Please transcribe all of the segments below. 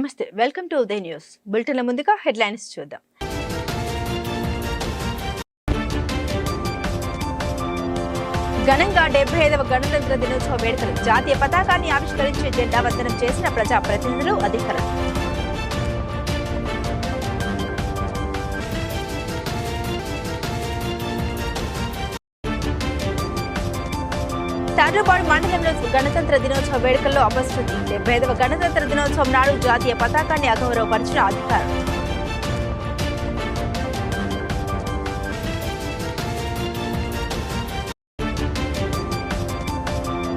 నమస్తే welcome to Uday news. బులెటిన్ల ముందుగా హెడ్లైన్స్ చూద్దాం. ఘనంగా డెబ్బై ఐదవ గణతంత్ర దినోత్సవ వేడుకలు జాతీయ పతాకాన్ని ఆవిష్కరించి జెండా వందనం చేసిన ప్రజాప్రతినిధులు అధికారులు. తాడ్రపాడు మండలంలో గణతంత్ర దినోత్సవ వేడుకల్లో అపశృతి డెబ్బై ఐదవ గణతంత్ర దినోత్సవం నాడు జాతీయ పతాకాన్ని అగౌరవపరిచిన అధికారులు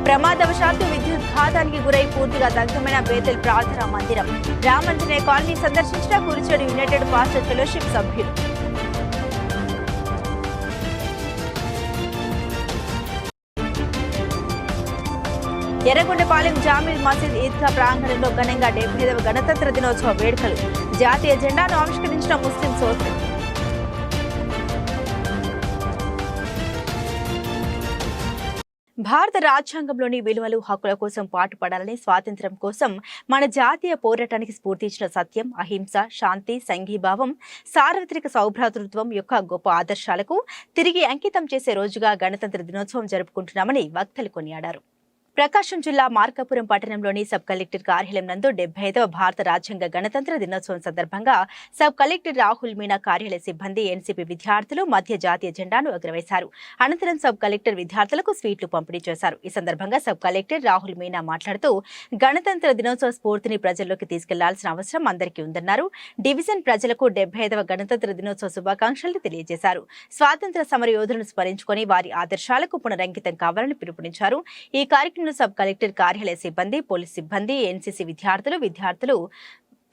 ప్రమాదవశాత్తు విద్యుత్ ఘాతానికి గురై పూర్తిగా దగ్ధమైన బేతల్ ప్రార్థనా మందిరం. రామంజనే కాలనీ సందర్శించిన కురిచేడు యునైటెడ్ పాస్టర్ ఫెలోషిప్ సభ్యులు. ఎర్రగొండపాలెం జామీర్ మసీద్ ఈద్గా ప్రాంగణంలో ఘనంగా డెబ్బై ఐదవ గణతంత్ర దినోత్సవ వేడుకలు. జాతీయ జెండాను ఆవిష్కరించిన ముస్లిం సోదరులు. భారత రాజ్యాంగంలోని విలువలు హక్కుల కోసం పాటుపడాలని స్వాతంత్ర్యం కోసం మన జాతీయ పోరాటానికి స్ఫూర్తి ఇచ్చిన సత్యం అహింస శాంతి సంఘీభావం సార్వత్రిక సౌభ్రాతృత్వం యొక్క గొప్ప ఆదర్శాలకు తిరిగి అంకితం చేసే రోజుగా గణతంత్ర దినోత్సవం జరుపుకుంటున్నామని వక్తలు కొనియాడారు. ప్రకాశం జిల్లా మార్కాపురం పట్టణంలోని సబ్ కలెక్టర్ కార్యాలయం నందు డెబ్బై ఐదవ భారత రాజ్యాంగ గణతంత్ర దినోత్సవం సందర్భంగా సబ్ కలెక్టర్ రాహుల్ మీనా కార్యాలయ సిబ్బంది ఎన్సీపీ విద్యార్థులు మధ్య జాతీయ జెండాను ఎగురవేశారు. అనంతరం సబ్ కలెక్టర్ విద్యార్థులకు స్వీట్లు పంపిణీ చేశారు. ఈ సందర్భంగా సబ్ కలెక్టర్ రాహుల్ మీనా మాట్లాడుతూ గణతంత్ర దినోత్సవ స్ఫూర్తిని ప్రజల్లోకి తీసుకెళ్ళాల్సిన అవసరం అందరికీ ఉందన్నారు. డివిజన్ ప్రజలకు డెబ్బై ఐదవ గణతంత్ర దినోత్సవ శుభాకాంక్షలు తెలియజేశారు. స్వాతంత్ర సమర యోధులను స్మరించుకొని వారి ఆదర్శాలకు పునరంకితం కావాలని పిలుపునిచ్చారు. ఈ కార్యక్రమం కమిషనర్ సబ్ కలెక్టర్ కార్యాలయ సిబ్బంది పోలీస్ సిబ్బంది ఎన్సీసీ విద్యార్థులు విద్యార్థులు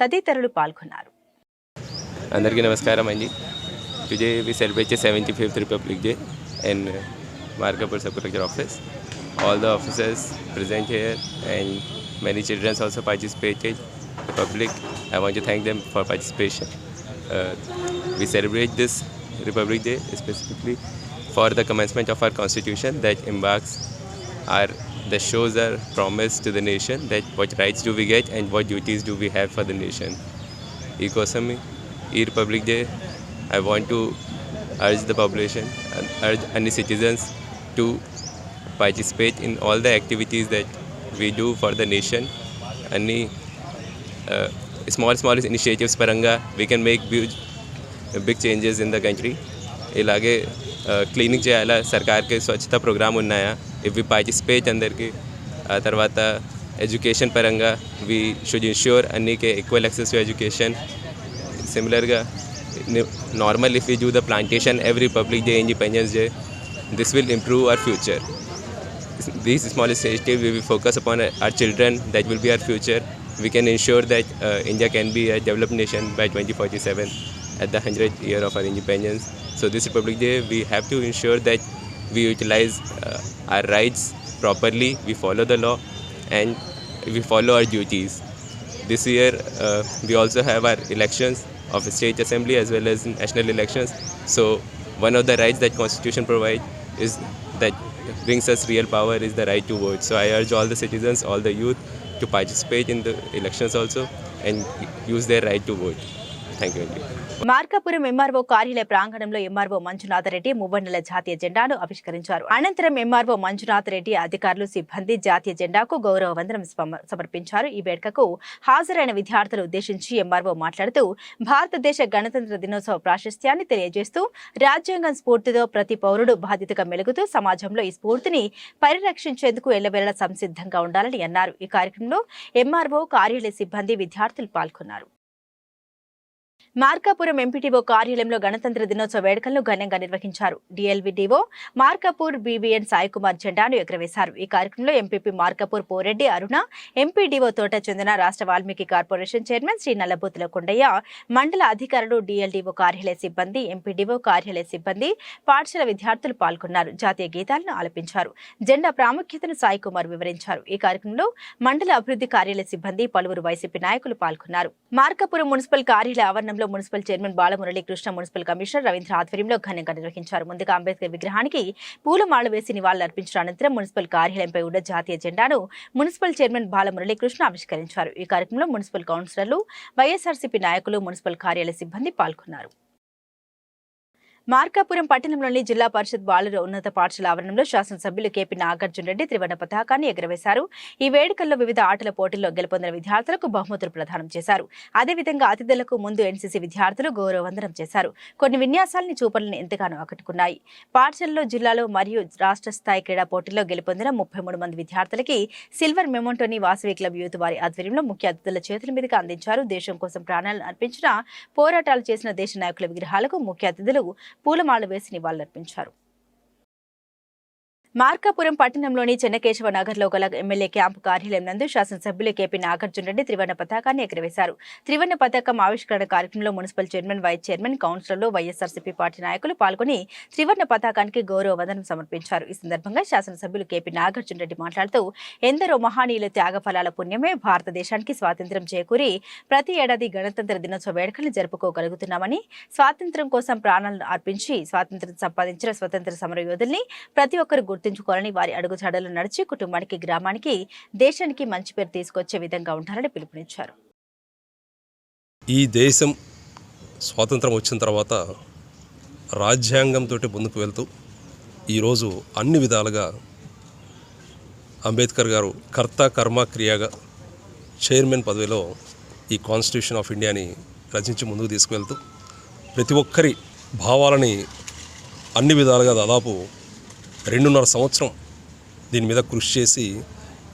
తదితరులు పాల్గొన్నారు. అందరికీ నమస్కారం అండి. Today we celebrate seventy fifth Republic Day and Markapur sub collector office all the officers present here and many childrens also participated Republic I want thank them for participation we celebrate this Republic Day specifically for the commencement of our constitution that inbox are that shows our promise to the nation that what rights do we get and what duties do we have for the nation. ఈ కోసం ఈ Republic Day I want to urge the population urge అన్ని citizens to participate in all the activities that we do for the nation అన్ని small small initiatives పరంగా we can make huge big changes in the country ఇలాగే cleaning చేయాలా సర్కార్కి స్వచ్ఛత programme ఉన్నాయా if we participate అందరికీ ఆ తర్వాత ఎడ్యుకేషన్ పరంగా we should ensure అన్నికి equal access to education సిమిలర్గా normal if you do the plantation every public day independence day this will improve our future these small initiatives we will focus upon our children that will be our future we can ensure that uh, india can be a developed nation by 2047 at the 100th year of our independence so this republic day we have to ensure that we utilize uh, our rights properly we follow the law and we follow our duties. This year uh, we also have our elections of state assembly as well as national elections. So one of the rights that constitution provides is that brings us real power is the right to vote. So i urge all the citizens all the youth to participate in the elections also and use their right to vote Markapuram MRO కార్యాలయ ప్రాంగణంలో MRO Manjunatha Reddy మువ్వన్నెల జాతీయ జెండాను ఆవిష్కరించారు. అనంతరం MRO Manjunatha Reddy అధికారులు సిబ్బంది జాతీయ జెండాకు గౌరవ వందనం సమర్పించారు. ఈ వేడుకకు హాజరైన విద్యార్థులు ఉద్దేశించి ఎంఆర్ఓ మాట్లాడుతూ భారతదేశ గణతంత్ర దినోత్సవ ప్రాశస్త్యాన్ని తెలియజేస్తూ రాజ్యాంగం స్ఫూర్తితో ప్రతి పౌరుడు బాధ్యతగా మెలుగుతూ సమాజంలో ఈ స్ఫూర్తిని పరిరక్షించేందుకు ఎల్లవేళ సంసిద్ధంగా ఉండాలని అన్నారు. ఈ కార్యక్రమంలో ఎంఆర్ఓ కార్యాలయ సిబ్బంది విద్యార్థులు పాల్గొన్నారు. మార్కాపురం ఎంపీటీఓ కార్యాలయంలో గణతంత్ర దినోత్సవ వేడుకలను ఘనంగా నిర్వహించారు. డిఎల్విడిఓ మార్కాపూర్ బీబీఎన్ సాయికుమార్ జెండాను ఎగురవేశారు. ఈ కార్యక్రమంలో ఎంపీపీ మార్కాపూర్ పోరెడ్డి అరుణ ఎంపీడీఓ తోట చెందిన రాష్ట్ర వాల్మీకి కార్పొరేషన్ చైర్మన్ శ్రీ నల్లబూతుల కొండయ్య మండల అధికారులు డిఎల్డీఓ కార్యాలయ సిబ్బంది ఎంపీడీఓ కార్యాలయ సిబ్బంది పాఠశాల విద్యార్థులు పాల్గొన్నారు. జాతీయ గీతాలను ఆలపించారు. జెండా ప్రాముఖ్యతను సాయికుమార్ వివరించారు. ఈ కార్యక్రమంలో మండల అభివృద్ధి కార్యాలయ సిబ్బంది పలువురు వైసీపీ నాయకులు పాల్గొన్నారు. మార్కాపురం మున్సిపల్ కార్యాలయ ఆవరణంలో పట్టణంలో municipal chairman Balamurali Krishna municipal commissioner Ravindra ఆధ్వర్యంలో ఘనంగా నిర్వహించారు. ముందుగా అంబేద్కర్ విగ్రహానికి పూలమాల వేసి నివాళులర్పించిన అనంతరం మున్సిపల్ కార్యాలయంపై ఉన్న జాతీయ జెండాను మున్సిపల్ చైర్మన్ బాలమురళీ కృష్ణ ఆవిష్కరించారు. ఈ కార్యక్రమంలో మున్సిపల్ కౌన్సిలర్లు వైఎస్ఆర్సీపీ నాయకులు మున్సిపల్ కార్యాలయ సిబ్బంది పాల్గొన్నారు. మార్కాపురం పట్టణంలోని జిల్లా పరిషత్ బాలుర ఉన్నత పాఠశాల ఆవరణంలో శాసనసభ్యులు కేపీ నాగార్జున రెడ్డి త్రివర్ణ పతాకాన్ని ఎగురవేశారు. ఈ వేడుకల్లో వివిధ ఆటల పోటీల్లో గెలుపొందిన విద్యార్థులకు బహుమతులు ప్రదానం చేశారు. అదేవిధంగా అతిథులకు ముందు ఎన్సీసీ విద్యార్థులు గౌరవవందనం చేశారు. కొన్ని విన్యాసాలని చూపలను ఎంతగానో ఆకట్టుకున్నాయి. పాఠశాలలో జిల్లాలో మరియు రాష్ట్ర స్థాయి క్రీడా పోటీల్లో గెలుపొందిన ముప్పై మూడు మంది విద్యార్థులకి సిల్వర్ మెమోంటోని వాసవి క్లబ్ యూత్ వారి ఆధ్వర్యంలో ముఖ్య అతిథుల చేతుల మీదుగా అందించారు. దేశం కోసం ప్రాణాలను అర్పించిన పోరాటాలు చేసిన దేశ నాయకుల విగ్రహాలకు ముఖ్య అతిథులు పూలమాల వేసి నివాళులర్పించారు. మార్కాపురం పట్టణంలోని చెన్నకేశవ నగర్లో గల ఎమ్మెల్యే క్యాంపు కార్యాలయం నందు శాసనసభ్యులు కేపీ నాగార్జున రెడ్డి త్రివర్ణ పతాకాన్ని ఎగురవేశారు. త్రివర్ణ పతాకం ఆవిష్కరణ కార్యక్రమంలో మున్సిపల్ చైర్మన్ వైస్ చైర్మన్ కౌన్సిలర్లు వైఎస్ఆర్సీపీ పార్టీ నాయకులు పాల్గొని త్రివర్ణ పతాకానికి గౌరవ వందనం సమర్పించారు. ఈ సందర్భంగా శాసనసభ్యులు కేపీ నాగార్జున రెడ్డి మాట్లాడుతూ ఎందరో మహానీయుల త్యాగ ఫలాల పుణ్యమే భారతదేశానికి స్వాతంత్ర్యం చేకూరి ప్రతి ఏడాది గణతంత్ర దినోత్సవ వేడుకలు జరుపుకోగలుగుతున్నామని స్వాతంత్ర్యం కోసం ప్రాణాలను అర్పించి స్వాతంత్ర్యం సంపాదించిన స్వతంత్ర సమరయోధుల్ని ప్రతి ఒక్కరు గుర్తుంచుకోవాలని వారి అడుగుజాడలు నడిచి కుటుంబానికి గ్రామానికి దేశానికి మంచి పేరు తీసుకొచ్చే విధంగా ఉంటారని పిలుపునిచ్చారు. ఈ దేశం స్వాతంత్రం వచ్చిన తర్వాత రాజ్యాంగంతో ముందుకు వెళ్తూ ఈరోజు అన్ని విధాలుగా అంబేద్కర్ గారు కర్త కర్మ క్రియగా చైర్మన్ పదవిలో ఈ కాన్స్టిట్యూషన్ ఆఫ్ ఇండియాని రచించి ముందుకు తీసుకువెళ్తూ ప్రతి ఒక్కరి భావాలని అన్ని విధాలుగా దాదాపు రెండున్నర సంవత్సరం దీని మీద కృషి చేసి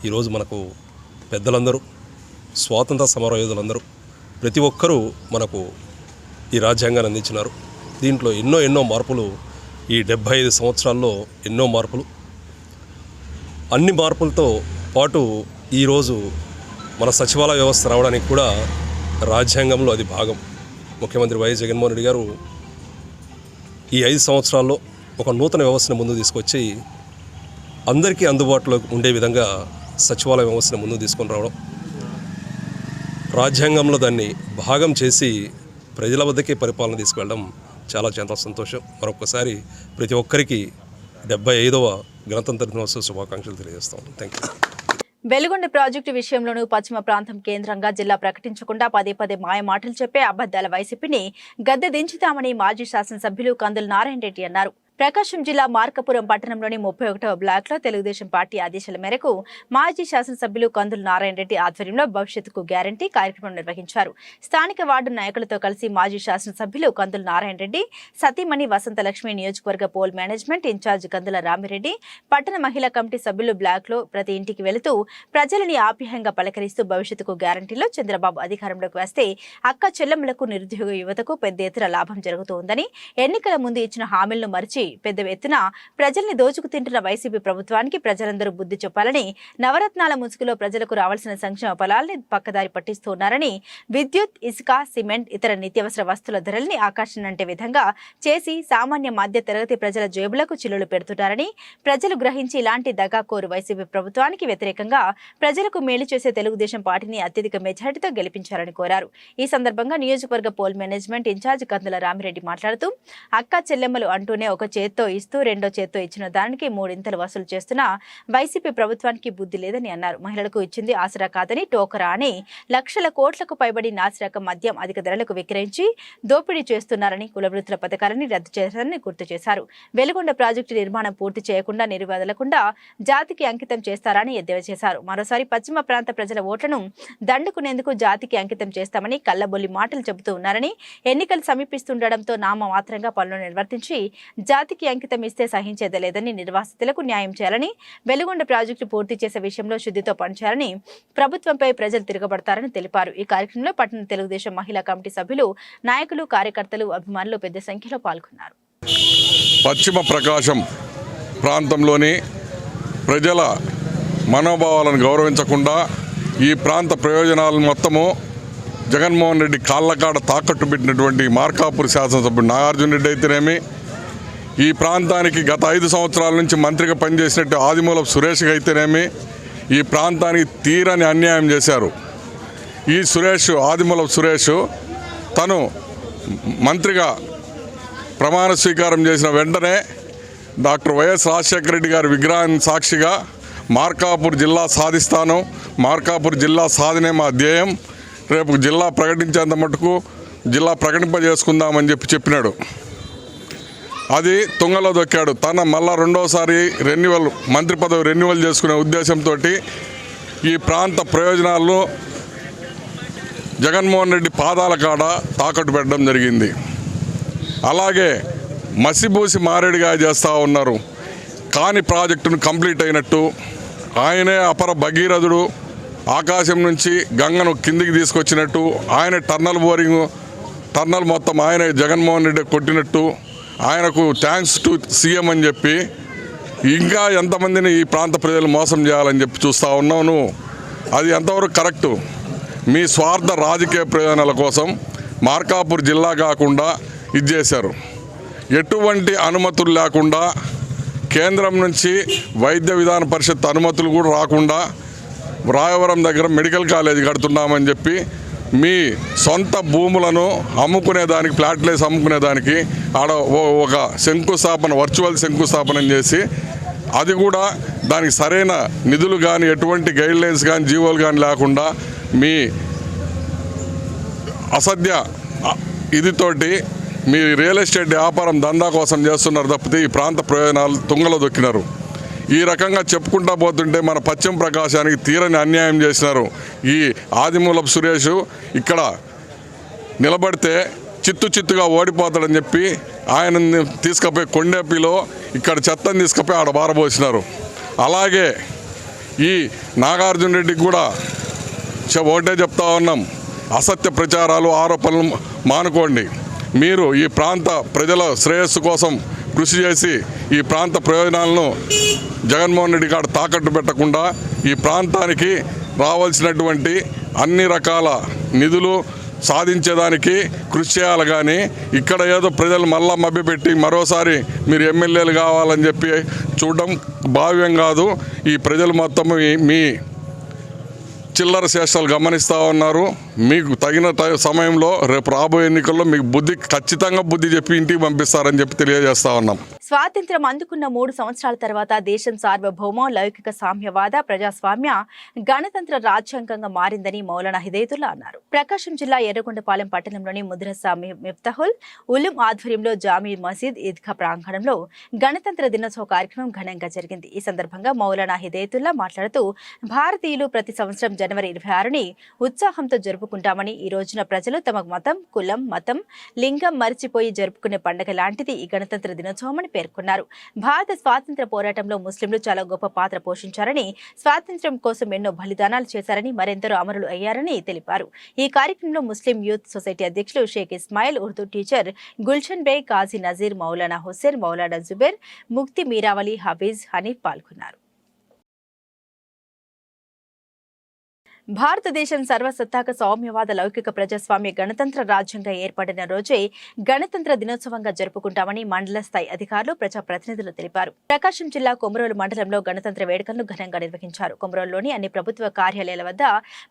ఈరోజు మనకు పెద్దలందరూ స్వాతంత్ర సమరయోధులందరూ ప్రతి ఒక్కరూ మనకు ఈ రాజ్యాంగాన్ని అందించినారు. దీంట్లో ఎన్నో ఎన్నో మార్పులు ఈ డెబ్భై ఐదు సంవత్సరాల్లో ఎన్నో మార్పులు. అన్ని మార్పులతో పాటు ఈరోజు మన సచివాలయ వ్యవస్థ రావడానికి కూడా రాజ్యాంగంలో అది భాగం. ముఖ్యమంత్రి వైఎస్ జగన్మోహన్ రెడ్డి గారు ఈ ఐదు సంవత్సరాల్లో ఒక నూతన వ్యవస్థను ముందు తీసుకొచ్చి అందరికీ అందుబాటులో ఉండే విధంగా సచివాలయ వ్యవస్థను ముందు తీసుకొని రావడం రాజ్యాంగంలో దాన్ని భాగం చేసి ప్రజల వద్దకే పరిపాలన తీసుకువెళ్ళడం చాలా చాలా సంతోషం. మరొకసారి ప్రతి ఒక్కరికి డెబ్బై ఐదవ గణతంత్ర దినోత్సవ శుభాకాంక్షలు తెలియజేస్తాం. థ్యాంక్ యూ వెలుగొండ ప్రాజెక్టు విషయంలోనూ పశ్చిమ ప్రాంతం కేంద్రంగా జిల్లా ప్రకటించకుండా పదే పదే మాయ మాటలు చెప్పే అబద్దాల వైసీపీని గద్దె దించుతామని మాజీ శాసనసభ్యులు కందుల నారాయణ రెడ్డి అన్నారు. ప్రకాశం జిల్లా మార్కపురం పట్టణంలోని ముప్పై ఒకటవ బ్లాక్లో తెలుగుదేశం పార్టీ ఆదేశాల మేరకు మాజీ శాసనసభ్యులు కందుల నారాయణ రెడ్డి ఆధ్వర్యంలో భవిష్యత్తుకు గ్యారంటీ కార్యక్రమం నిర్వహించారు. స్థానిక వార్డు నాయకులతో కలిసి మాజీ శాసనసభ్యులు కందుల నారాయణ రెడ్డి సతీమణి వసంతలక్ష్మి నియోజకవర్గ poll management incharge Kandula Ramireddy పట్టణ మహిళా కమిటీ సభ్యులు బ్లాక్లో ప్రతి ఇంటికి వెళుతూ ప్రజలని ఆప్యాయంగా పలకరిస్తూ భవిష్యత్తుకు గ్యారంటీలో చంద్రబాబు అధికారంలోకి వస్తే అక్క చెల్లెమ్మలకు నిరుద్యోగ యువతకు పెద్ద ఎత్తున లాభం జరుగుతోందని ఎన్నికల ముందు ఇచ్చిన హామీలను మరిచి పెద్ద ఎత్తున ప్రజల్ని దోచుకు తింటున్న వైసీపీ ప్రభుత్వానికి ప్రజలందరూ బుద్ధి చెప్పాలని నవరత్నాల ముసుగులో ప్రజలకు రావాల్సిన సంక్షేమ ఫలాల్ని పక్కదారి పట్టిస్తున్నారని విద్యుత్ ఇసుక సిమెంట్ ఇతర నిత్యావసర వస్తువుల ధరల్ని ఆకర్షణంటే విధంగా చేసి సామాన్య మధ్య తరగతి ప్రజల జేబులకు చిల్లులు పెడుతున్నారని ప్రజలు గ్రహించి ఇలాంటి దగాకోరు వైసీపీ ప్రభుత్వానికి వ్యతిరేకంగా ప్రజలకు మేలు చేసే తెలుగుదేశం పార్టీని అత్యధిక మెజారిటీతో గెలిపించాలని కోరారు. ఈ సందర్భంగా నియోజకవర్గ poll management incharge Kandula Ramireddy మాట్లాడుతూ అక్క చెల్లెమ్మలు అంటూనే ఒక చేత్తో ఇస్తూ రెండో చేత్తో ఇచ్చిన దానికి మూడింతలు వసూలు చేస్తున్న వైసీపీ ప్రభుత్వానికి బుద్ధి లేదని అన్నారు. మహిళలకు ఇచ్చింది ఆసరా కాదని టోకరా అని లక్షల కోట్లకు పైబడి నాసిరకం మద్యం అధిక ధరలకు విక్రయించి దోపిడీ చేస్తున్నారని కులవృత్తుల పథకాలని రద్దు చేశారని గుర్తు చేశారు. వెలుగొండ ప్రాజెక్టు నిర్మాణం పూర్తి చేయకుండా నిర్వదలకుండా జాతికి అంకితం చేస్తారని ఎద్దేవా చేశారు. మరోసారి పశ్చిమ ప్రాంత ప్రజల ఓట్లను దండుకునేందుకు జాతికి అంకితం చేస్తామని కళ్ళబొల్లి మాటలు చెబుతూ ఉన్నారని ఎన్నికలు సమీపిస్తుండటంతో నామ మాత్రంగా పనులు నిర్వర్తించి జాతి జాతికి అంకితం ఇస్తే సహించేదే లేదని నిర్వాసితులకు న్యాయం చేయాలని వెలుగొండ ప్రాజెక్టు పూర్తి చేసే విషయంలో శుద్ధితో పనిచేయాలని ప్రభుత్వంపై ప్రజలు తిరగబడతారని తెలిపారు. ఈ కార్యక్రమంలో పట్టణ తెలుగుదేశం మహిళా కమిటీ సభ్యులు నాయకులు కార్యకర్తలు అభిమానులు పెద్ద సంఖ్యలో పాల్గొన్నారు. పశ్చిమ ప్రకాశం ప్రాంతంలోని ప్రజల మనోభావాలను గౌరవించకుండా ఈ ప్రాంత ప్రయోజనాలను మొత్తము జగన్మోహన్ రెడ్డి కాళ్ళకాడ తాకట్టు పెట్టినటువంటి మార్కాపూర్ శాసనసభ్యుడు నాగార్జున రెడ్డి అయితేనేమి ఈ ప్రాంతానికి గత ఐదు సంవత్సరాల నుంచి మంత్రిగా పనిచేసినట్టు ఆదిమూలపు సురేష్ అయితేనేమి ఈ ప్రాంతానికి తీరని అన్యాయం చేశారు. ఈ సురేష్ ఆదిమూలపు సురేష్ తను మంత్రిగా ప్రమాణ స్వీకారం చేసిన వెంటనే డాక్టర్ వైఎస్ రాజశేఖర రెడ్డి గారి విగ్రహాన్ని సాక్షిగా మార్కాపూర్ జిల్లా సాధిస్తాను మార్కాపూర్ జిల్లా సాధనే మా ధ్యేయం రేపు జిల్లా ప్రకటించేంత మటుకు జిల్లా ప్రకటింపజేసుకుందామని చెప్పి చెప్పినాడు. అది తుంగలో దొక్కాడు. తన మళ్ళా రెండోసారి రెన్యువల్ మంత్రి పదవి రెన్యువల్ చేసుకునే ఉద్దేశంతో ఈ ప్రాంత ప్రయోజనాలను జగన్మోహన్ రెడ్డి పాదాల కాడ తాకట్టు పెట్టడం జరిగింది. అలాగే మసిబూసి మారేడుగా చేస్తూ ఉన్నారు. కాని ప్రాజెక్టును కంప్లీట్ అయినట్టు ఆయనే అపర భగీరథుడు ఆకాశం నుంచి గంగను కిందికి తీసుకొచ్చినట్టు ఆయన టర్నల్ బోరింగ్ టర్నల్ మొత్తం ఆయనే జగన్మోహన్ రెడ్డి కొట్టినట్టు ఆయనకు థ్యాంక్స్ టు సీఎం అని చెప్పి ఇంకా ఎంతమందిని ఈ ప్రాంత ప్రజలు మోసం చేయాలని చెప్పి చూస్తూ ఉన్నాను అది ఎంతవరకు కరెక్టు మీ స్వార్థ రాజకీయ ప్రయోజనాల కోసం మార్కాపూర్ జిల్లా కాకుండా ఇది చేశారు. ఎటువంటి అనుమతులు లేకుండా కేంద్రం నుంచి వైద్య విధాన పరిషత్ అనుమతులు కూడా రాకుండా రాయవరం దగ్గర మెడికల్ కాలేజ్ కడుతున్నామని చెప్పి మీ సొంత భూములను అమ్ముకునేదానికి ప్లాట్లేసి అమ్ముకునేదానికి ఆడ ఒక శంకుస్థాపన వర్చువల్ శంకుస్థాపన చేసి అది కూడా దానికి సరైన నిధులు కానీ ఎటువంటి గైడ్ లైన్స్ కానీ జీవోలు కానీ లేకుండా మీ అసధ్య ఇదితోటి మీ రియల్ ఎస్టేట్ వ్యాపారం దందా కోసం చేస్తున్నారు తప్పితే ఈ ప్రాంత ప్రయోజనాలు తుంగలో దొక్కినారు. ఈ రకంగా చెప్పుకుంటా పోతుంటే మన పశ్చిమ ప్రకాశానికి తీరని అన్యాయం చేసినారు ఈ ఆదిమూలపు సురేష్. ఇక్కడ నిలబడితే చిత్తు చిత్తుగా ఓడిపోతాడని చెప్పి ఆయన తీసుకుపోయి కొండేపిలో ఇక్కడ చెత్తని తీసుకుపోయి ఆడ బారబోసినారు అలాగే ఈ నాగార్జున రెడ్డికి కూడా ఒకటే చెప్తా ఉన్నాం. అసత్య ప్రచారాలు ఆరోపణలు మానుకోండి. మీరు ఈ ప్రాంత ప్రజల శ్రేయస్సు కోసం కృషి చేసి ఈ ప్రాంత ప్రయోజనాలను జగన్మోహన్ రెడ్డి గారు తాకట్టు పెట్టకుండా ఈ ప్రాంతానికి రావాల్సినటువంటి అన్ని రకాల నిధులు సాధించేదానికి కృషి చేయాలి కానీ ఇక్కడ ఏదో ప్రజలు మళ్ళా మభ్యపెట్టి మరోసారి మీరు ఎమ్మెల్యేలు కావాలని చెప్పి చూడడం భావ్యం కాదు. ఈ ప్రజలు మొత్తం మీ- మీ చిల్లర శేషాలు గమనిస్తూ ఉన్నారు. మీకు తగిన సమయంలో రేపు రాబోయే ఎన్నికల్లో మీకు బుద్ధి ఖచ్చితంగా బుద్ధి చెప్పి ఇంటికి పంపిస్తారని చెప్పి తెలియజేస్తా ఉన్నాం. స్వాతంత్ర్యం అందుకున్న మూడు సంవత్సరాల తర్వాత దేశం సార్వభౌమ లౌకిక సామ్యవాద ప్రజాస్వామ్య గణతంత్ర రాజ్యాంగంగా మారిందని మౌలానా హిదయతుల్లా అన్నారు. ప్రకాశం జిల్లా ఎర్రగొండపాలెం పట్టణంలోని ముద్రసా మిఫ్తహుల్ ఉలుం ఆధ్వర్యంలో జామీ మసీద్ ఈద్గా ప్రాంగణంలో గణతంత్ర దినోత్సవ కార్యక్రమం ఘనంగా జరిగింది. ఈ సందర్భంగా మౌలానా హిదయతుల్లా మాట్లాడుతూ భారతీయులు ప్రతి సంవత్సరం జనవరి ఇరవై ఆరుని ఉత్సాహంతో జరుపుకుంటామని ఈ రోజున ప్రజలు తమ మతం కులం మతం లింగం మరిచిపోయి జరుపుకునే పండుగ లాంటిది ఈ గణతంత్ర దినోత్సవం అని పేర్కొన్నారు. భారత స్వాతంత్ర పోరాటంలో ముస్లింలు చాలా గొప్ప పాత్ర పోషించారని స్వాతంత్ర్యం కోసం ఎన్నో బలిదానాలు చేశారని మరెందరో అమరులు అయ్యారని తెలిపారు. ఈ కార్యక్రమంలో ముస్లిం యూత్ సొసైటీ అధ్యక్షులు షేక్ ఇస్మాయిల్ ఉర్దూ టీచర్ గుల్షన్ బే కాజీ నజీర్ మౌలానా హుస్సేన్ మౌలానా జుబేర్ ముక్తి మీరావలి హఫీజ్ హనీఫ్ పాల్గొన్నారు. భారతదేశం సర్వసత్తాక సౌమ్యవాద లౌకిక ప్రజాస్వామ్య గణతంత్ర రాజ్యంగా ఏర్పడిన రోజే గణతంత్ర దినోత్సవంగా జరుపుకుంటామని మండల స్థాయి అధికారులు ప్రజాప్రతినిధులు తెలిపారు. ప్రకాశం జిల్లా కొమరోలు మండలంలో గణతంత్ర వేడుకలను ఘనంగా నిర్వహించారు. కొమరోలులోని అన్ని ప్రభుత్వ కార్యాలయాల వద్ద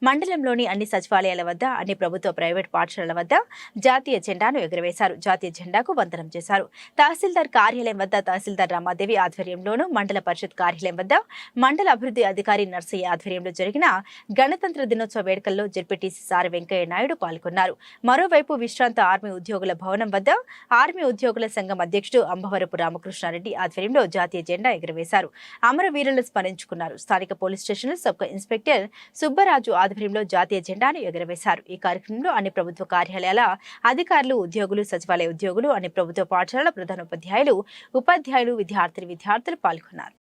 మండలంలోని అన్ని సచివాలయాల వద్ద అన్ని ప్రభుత్వ ప్రైవేట్ పాఠశాలల వద్ద జాతీయ జెండాను ఎగురవేశారు. జాతీయ జెండాకు వందనం చేశారు. తహసీల్దార్ కార్యాలయం వద్ద తహసీల్దార్ రామాదేవి ఆధ్వర్యంలోను మండల పరిషత్ కార్యాలయం వద్ద మండల అభివృద్ధి అధికారి నర్సయ్య ఆధ్వర్యంలో జరిగిన గణతంత్ర దినోత్సవ వేడుకల్లో జెడ్పీటీసీ సార్ వెంకయ్య నాయుడు పాల్గొన్నారు. మరోవైపు విశ్రాంత ఆర్మీ ఉద్యోగుల భవనం వద్ద ఆర్మీ ఉద్యోగుల సంఘం అధ్యక్షుడు అంబవరపు రామకృష్ణారెడ్డి ఆధ్వర్యంలో జాతీయ జెండా ఎగురవేశారు. అమరవీరులను స్మరించుకున్నారు. స్థానిక పోలీస్ స్టేషన్లో సబ్ ఇన్స్పెక్టర్ సుబ్బరాజు ఆధ్వర్యంలో జాతీయ జెండాను ఎగురవేశారు. ఈ కార్యక్రమంలో అన్ని ప్రభుత్వ కార్యాలయాల అధికారులు ఉద్యోగులు సచివాలయ ఉద్యోగులు అన్ని ప్రభుత్వ పాఠశాలల ప్రధానోపాధ్యాయులు ఉపాధ్యాయులు విద్యార్థిని విద్యార్థులు పాల్గొన్నారు.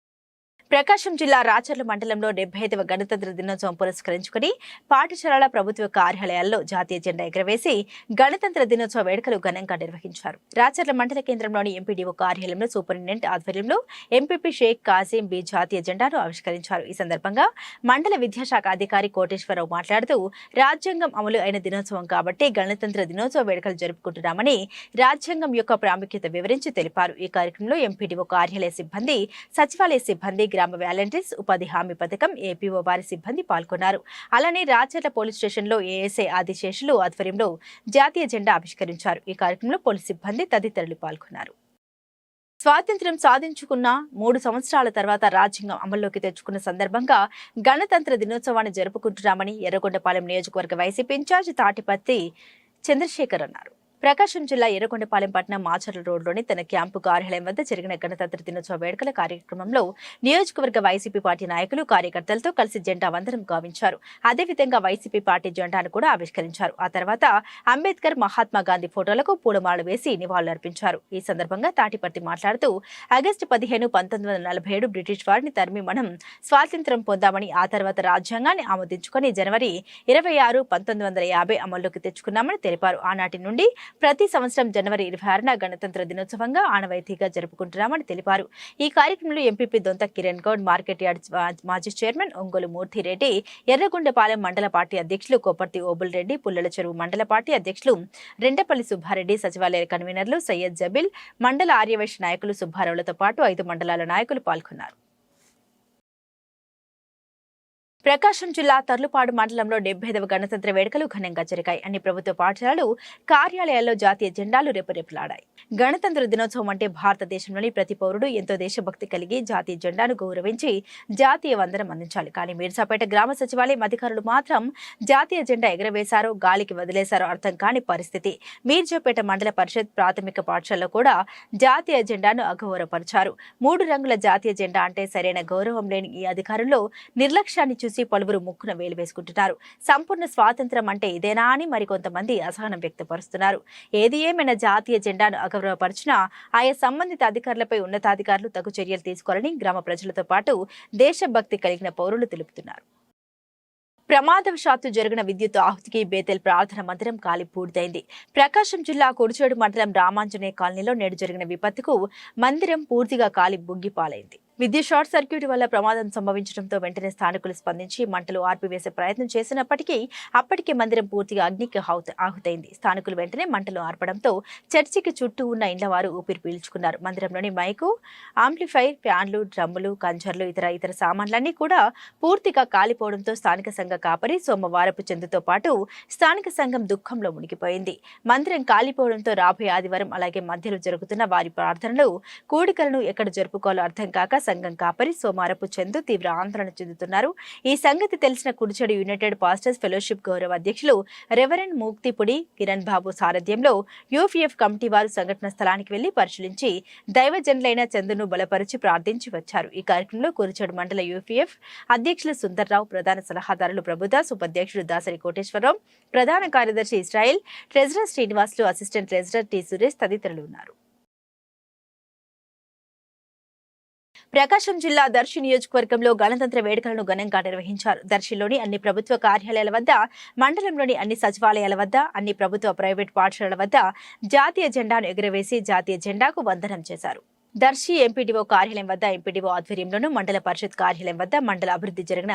ప్రకాశం జిల్లా రాచర్ల మండలంలో డెబ్బై ఐదవ గణతంత్ర దినోత్సవం పురస్కరించుకుని పాఠశాలల ప్రభుత్వ కార్యాలయాల్లో జాతీయ జెండా ఎగురవేసి గణతంత్ర దినోత్సవ వేడుకలు ఘనంగా నిర్వహించారు. రాచర్ల మండల కేంద్రంలోని ఎంపీడీఓ కార్యాలయంలో సూపరింటెండెంట్ ఆధ్వర్యంలో ఎంపీపీ షేక్ కాసిం బి జాతీయ జెండాను ఆవిష్కరించారు. ఈ సందర్భంగా మండల విద్యాశాఖ అధికారి కోటేశ్వరరావు మాట్లాడుతూ రాజ్యాంగం అమలు అయిన దినోత్సవం కాబట్టి గణతంత్ర దినోత్సవ వేడుకలు జరుపుకుంటున్నామని రాజ్యాంగం యొక్క ప్రాముఖ్యత వివరించి తెలిపారు. ఈ కార్యక్రమంలో ఎంపీడీఓ కార్యాలయ సిబ్బంది సచివాలయ సిబ్బంది గ్రామ వాలంటీర్స్ ఉపాధి హామీ పథకం ఏపీఓ వారి సిబ్బంది పాల్గొన్నారు. అలానే రాచర్ల పోలీస్ స్టేషన్లో ఏఎస్ఐ ఆదిశేషులు ఆధ్వర్యంలో జాతీయ జెండా ఆవిష్కరించారు. ఈ కార్యక్రమంలో పోలీస్ సిబ్బంది తదితరులు పాల్గొన్నారు. స్వాతంత్ర్యం సాధించుకున్న మూడు సంవత్సరాల తర్వాత రాజ్యాంగం అమల్లోకి తెచ్చుకున్న సందర్భంగా గణతంత్ర దినోత్సవాన్ని జరుపుకుంటున్నామని ఎర్రగొండపాలెం నియోజకవర్గ వైసీపీ ఇన్ఛార్జ్ తాటిపత్తి చంద్రశేఖర్ అన్నారు. ప్రకాశం జిల్లా ఎర్రగొండపాలెం పట్టణం మాచర్ల రోడ్లోని తన క్యాంపు కార్యాలయం వద్ద జరిగిన గణతంత్ర దినోత్సవ వేడుకల కార్యక్రమంలో నియోజకవర్గ వైసీపీ పార్టీ నాయకులు కార్యకర్తలతో కలిసి జెండా వందనం గావించారు. అదేవిధంగా వైసీపీ పార్టీ జెండాను కూడా ఆవిష్కరించారు. ఆ తర్వాత అంబేద్కర్ మహాత్మా గాంధీ ఫోటోలకు పూలమాలలు వేసి నివాళులర్పించారు ఈ సందర్భంగా తాటిపర్తి మాట్లాడుతూ ఆగస్టు పదిహేను పంతొమ్మిది వందల నలభై ఏడు బ్రిటిష్ వారిని తరిమి మనం స్వాతంత్ర్యం పొందామని ఆ తర్వాత రాజ్యాంగాన్ని ఆమోదించుకొని జనవరి ఇరవై ఆరు పంతొమ్మిది వందల యాభై అమల్లోకి తెచ్చుకున్నామని తెలిపారు. ఆనాటి నుండి ప్రతి సంవత్సరం జనవరి ఇరవై ఆరున గణతంత్ర దినోత్సవంగా ఆనవాయితీగా జరుపుకుంటున్నామని తెలిపారు. ఈ కార్యక్రమంలో MPP Dontha Kiran Goud market yard మాజీ చైర్మన్ ఒంగోలు మూర్తిరెడ్డి ఎర్రగొండపాలెం మండల పార్టీ అధ్యక్షులు కోపర్తి ఓబుల్ రెడ్డి పుల్లల చెరువు మండల పార్టీ అధ్యక్షులు రెండపల్లి సుబ్బారెడ్డి సచివాలయ కన్వీనర్లు సయ్యద్ జబిల్ మండల ఆర్యవైశ్య నాయకులు సుబ్బారావులతో పాటు ఐదు మండలాల నాయకులు పాల్గొన్నారు. ప్రకాశం జిల్లా తర్లుపాడు మండలంలో డెబ్బై ఐదవ గణతంత్ర వేడుకలు ఘనంగా జరిగాయి. అన్ని ప్రభుత్వ పాఠశాలలు కార్యాలయాల్లో జాతీయ జెండాలు రెపరెపలాడాయి. గణతంత్ర దినోత్సవం అంటే భారతదేశంలోని ప్రతి పౌరుడు ఎంతో దేశభక్తి కలిగి జాతీయ జెండాను గౌరవించి జాతీయ వందనం అందించాలి. కానీ మీర్సాపేట గ్రామ సచివాలయం అధికారులు మాత్రం జాతీయ జెండా ఎగరవేశారో గాలికి వదిలేశారో అర్థం కాని పరిస్థితి. మీర్జాపేట మండల పరిషత్ ప్రాథమిక పాఠశాలలో కూడా జాతీయ జెండాను అగౌరవపరిచారు మూడు రంగుల జాతీయ జెండా అంటే సరైన గౌరవం లేని ఈ అధికారుల్లో నిర్లక్ష్యాన్ని చూసి పలువురు ముక్కున వేలు వేసుకుంటున్నారు. సంపూర్ణ స్వాతంత్రం అంటే ఇదేనా అని మరికొంతమంది అసహనం వ్యక్తపరుస్తున్నారు. ఏది ఏమైనా జాతీయ జెండాను అగౌరవపరిచినా ఆయా సంబంధిత అధికారులపై ఉన్నతాధికారులు తగు చర్యలు తీసుకోవాలని గ్రామ ప్రజలతో పాటు దేశభక్తి కలిగిన పౌరులు తెలుపుతున్నారు. ప్రమాదవశాత్తు జరిగిన విద్యుత్ ఆహుతికి బేతెల్ ప్రార్థన మందిరం కాలి పూర్తయింది. ప్రకాశం జిల్లా కుడిచేడు మండలం రామాంజనేయ కాలనీలో నేడు జరిగిన విపత్తుకు మందిరం పూర్తిగా కాలి బుగ్గిపాలైంది. విద్యుత్ షార్ట్ సర్క్యూట్ వల్ల ప్రమాదం సంభవించడంతో వెంటనే స్థానికులు స్పందించి మంటలు ఆర్పివేసే ప్రయత్నం చేసినప్పటికీ అప్పటికే మందిరం పూర్తిగా అగ్నికి ఆహుతైంది స్థానికులు వెంటనే మంటలు ఆర్పడంతో చర్చికి చుట్టూ ఉన్న ఇండ్ల వారు ఊపిరి పీల్చుకున్నారు. మందిరంలోని మైకు ఆంప్లిఫైర్ ఫ్యాన్లు డ్రమ్ములు కంజర్లు ఇతర ఇతర సామాన్లన్నీ కూడా పూర్తిగా కాలిపోవడంతో స్థానిక సంఘ కాపరి సోమవారపు చెందుతో పాటు స్థానిక సంఘం దుఃఖంలో మునిగిపోయింది. మందిరం కాలిపోవడంతో రాబోయే ఆదివారం అలాగే మధ్యలో జరుగుతున్న వారి ప్రార్థనలు కూడికలను ఎక్కడ జరుపుకోవాలో అర్థం కాక సంఘం కాపరి సోమారపు చందు తీవ్ర ఆందోళన చెందుతున్నారు. ఈ సంగతి తెలిసిన కుడిచెడు యునైటెడ్ పాస్టర్స్ ఫెలోషిప్ గౌరవ అధ్యక్షులు రెవరెండ్ మూక్తిపుడి కిరణ్ బాబు సారథ్యంలో యూపీఎఫ్ కమిటీ వారు సంఘటన స్థలానికి వెళ్ళి పరిశీలించి దైవజనులైన చందును బలపరిచి ప్రార్థించి వచ్చారు. ఈ కార్యక్రమంలో కురిచెడు మండల యూపీఎఫ్ అధ్యక్షులు సుందర్రావు ప్రధాన సలహాదారులు ప్రభుదాస్ ఉపాధ్యక్షుడు దాసరి కోటేశ్వరరావు ప్రధాన కార్యదర్శి Israil treasurer Srinivasulu assistant treasurer T Suresh తదితరులు ఉన్నారు. ప్రకాశం జిల్లా దర్శి నియోజకవర్గంలో గణతంత్ర వేడుకలను ఘనంగా నిర్వహించారు. దర్శిలోని అన్ని ప్రభుత్వ కార్యాలయాల వద్ద మండలంలోని అన్ని సచివాలయాల వద్ద అన్ని ప్రభుత్వ ప్రైవేట్ పాఠశాలల వద్ద జాతీయ జెండాను ఎగురవేసి జాతీయ జెండాకు వందనం చేశారు. దర్శి ఎంపీడీఓ కార్యాలయం వద్ద ఎంపీడీఓ ఆధ్వర్యంలోను మండల పరిషత్ కార్యాలయం వద్ద మండల అభివృద్ధి జరిగిన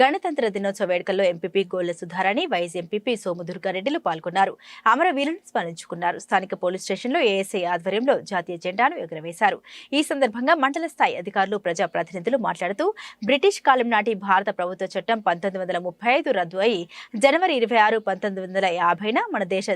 గణతంత్ర దినోత్సవ వేడుకల్లో MPP Golla Sudharani vice MPP Somu దుర్గారెడ్డిలు పాల్గొన్నారు. అమరవీరులను స్మరించుకున్నారు. స్థానిక పోలీస్ స్టేషన్లో ఏఎస్ఐ ఆధ్వర్యంలో జాతీయ జెండాను ఎగురవేశారు. ఈ సందర్భంగా మండల స్థాయి అధికారులు ప్రజాప్రతినిధులు మాట్లాడుతూ బ్రిటిష్ కాలం నాటి భారత ప్రభుత్వ చట్టం పంతొమ్మిది వందల ముప్పై ఐదు రద్దు అయి జనవరి ఇరవై ఆరు పంతొమ్మిది వందల యాభైన మన దేశ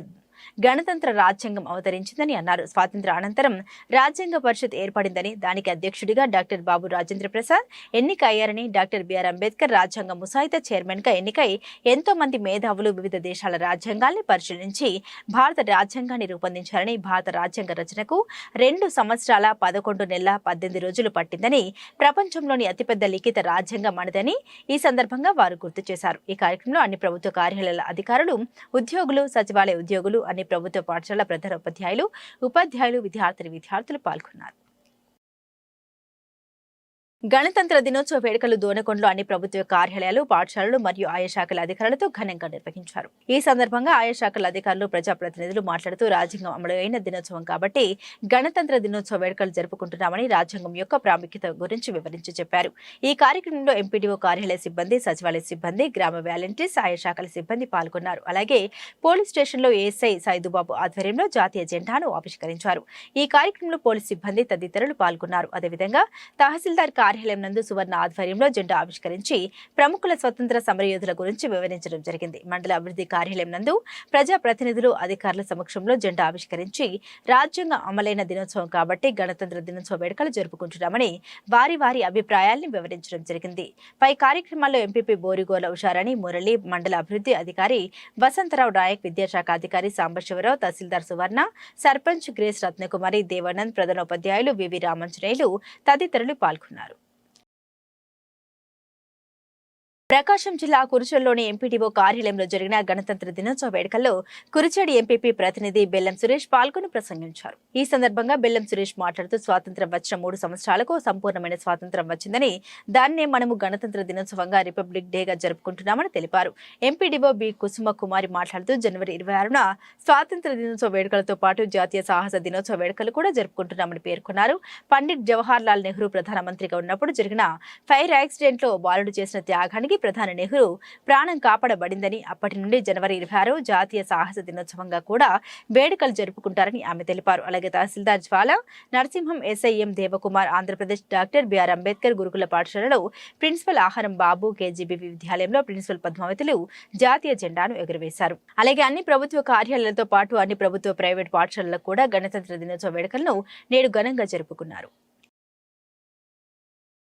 గణతంత్ర రాజ్యాంగం అవతరించిందని అన్నారు. స్వాతంత్ర అనంతరం రాజ్యాంగ పరిషత్ ఏర్పడిందని దానికి అధ్యక్షుడిగా డాక్టర్ బాబు రాజేంద్ర ప్రసాద్ ఎన్నిక అయ్యారని డాక్టర్ బిఆర్ అంబేద్కర్ రాజ్యాంగ ముసాయిదా చైర్మన్గా ఎన్నికై ఎంతో మంది మేధావులు వివిధ దేశాల రాజ్యాంగాల్ని పరిశీలించి భారత రాజ్యాంగాన్ని రూపొందించారని భారత రాజ్యాంగ రచనకు రెండు సంవత్సరాల పదకొండు నెలల పద్దెనిమిది రోజులు పట్టిందని ప్రపంచంలోని అతిపెద్ద లిఖిత రాజ్యాంగం మనదని ఈ సందర్భంగా వారు గుర్తు చేశారు. ఈ కార్యక్రమంలో అన్ని ప్రభుత్వ కార్యాలయాల అధికారులు ఉద్యోగులు సచివాలయ ఉద్యోగులు అన్ని ప్రభుత్వ పాఠశాల ప్రధాన ఉపాధ్యాయులు ఉపాధ్యాయులు విద్యార్థిని విద్యార్థులు పాల్గొన్నారు. గణతంత్ర దినోత్సవ వేడుకలు దోనకొండలో అన్ని ప్రభుత్వ కార్యాలయాలు పాఠశాలలు మరియు ఆయా శాఖల అధికారులతో ఘనంగా నిర్వహించారు. ఈ సందర్భంగా ఆయా శాఖల అధికారులు ప్రజాప్రతినిధులు మాట్లాడుతూ రాజ్యాంగం అమలు అయిన దినోత్సవం కాబట్టి గణతంత్ర దినోత్సవ వేడుకలు జరుపుకుంటున్నామని రాజ్యాంగం యొక్క ప్రాముఖ్యత గురించి వివరించి చెప్పారు. ఈ కార్యక్రమంలో ఎంపీడీఓ కార్యాలయ సిబ్బంది సచివాలయ సిబ్బంది గ్రామ వాలంటీర్స్ ఆయా శాఖల సిబ్బంది పాల్గొన్నారు. అలాగే పోలీస్ స్టేషన్లో ఏఎస్ఐ సైదుబాబు ఆధ్వర్యంలో జాతీయ జెండాను ఆవిష్కరించారు. ఈ కార్యక్రమంలో పోలీస్ సిబ్బంది తదితరులు పాల్గొన్నారు. అదేవిధంగా తహసీల్దార్ కార్యాలయం నందు సువర్ణ ఆధ్వర్యంలో జెండా ఆవిష్కరించి ప్రముఖుల స్వతంత్ర సమరయోధుల గురించి వివరించడం జరిగింది. మండల అభివృద్ధి కార్యాలయం నందు ప్రజా ప్రతినిధులు అధికారుల సమక్షంలో జెండా ఆవిష్కరించి రాజ్యాంగ అమలైన దినోత్సవం కాబట్టి గణతంత్ర దినోత్సవ వేడుకలు జరుపుకుంటున్నామని వారి వారి అభిప్రాయాల్ని వివరించడం జరిగింది. పై కార్యక్రమాల్లో ఎంపీపీ బోరిగోల ఉషారాణి మురళి మండల అభివృద్ధి అధికారి వసంతరావు నాయక్ విద్యాశాఖ అధికారి సాంబశివరావు తహసీల్దార్ సువర్ణ సర్పంచ్ గ్రేస్ రత్నకుమారి దేవానంద్ ప్రధానోపాధ్యాయులు వివి రామంజనేయులు తదితరులు పాల్గొన్నారు. ప్రకాశం జిల్లా కురుచల్లోని ఎంపీటీఓ కార్యాలయంలో జరిగిన గణతంత్ర దినోత్సవ వేడుకల్లో కురిచేడి ఎంపీపీ ప్రతినిధి బెల్లం సురేష్ పాల్గొని ప్రసంగించారు. ఈ సందర్భంగా బెల్లం సురేష్ మాట్లాడుతూ స్వాతంత్ర్యం వచ్చిన మూడు సంవత్సరాలకు సంపూర్ణమైన స్వాతంత్ర్యం వచ్చిందని దాన్నే మనము గణతంత్ర దినోత్సవంగా రిపబ్లిక్ డేగా జరుపుకుంటున్నామని తెలిపారు. ఎంపీడీఓ బి కుసుమ కుమారి మాట్లాడుతూ జనవరి ఇరవై ఆరున స్వాతంత్ర దినోత్సవ వేడుకలతో పాటు జాతీయ సాహస దినోత్సవ వేడుకలు కూడా జరుపుకుంటున్నామని పేర్కొన్నారు. పండిట్ జవహర్ లాల్ నెహ్రూ ప్రధానమంత్రిగా ఉన్నప్పుడు జరిగిన ఫైర్ యాక్సిడెంట్లో బాలుడు చేసిన త్యాగానికి ప్రధాని నెహ్రూ ప్రాణం కాపాడబడిందని అప్పటి నుండి జనవరి ఇరవై ఆరు జాతీయ సాహస దినోత్సవంగా కూడా వేడుకలు జరుపుకుంటారని ఆమె తెలిపారు. అలాగే tahsildar Jwala Narasimham S I M Devakumar Andhra Pradesh doctor B R Ambedkar గురుకుల పాఠశాలలో ప్రిన్సిపల్ ఆహారం బాబు కేజీబీ విద్యాలయంలో ప్రిన్సిపల్ పద్మావతులు జాతీయ జెండాను ఎగురవేశారు. అలాగే అన్ని ప్రభుత్వ కార్యాలయాలతో పాటు అన్ని ప్రభుత్వ ప్రైవేట్ పాఠశాలలకు కూడా గణతంత్ర దినోత్సవ వేడుకలను నేడు ఘనంగా జరుపుకున్నారు.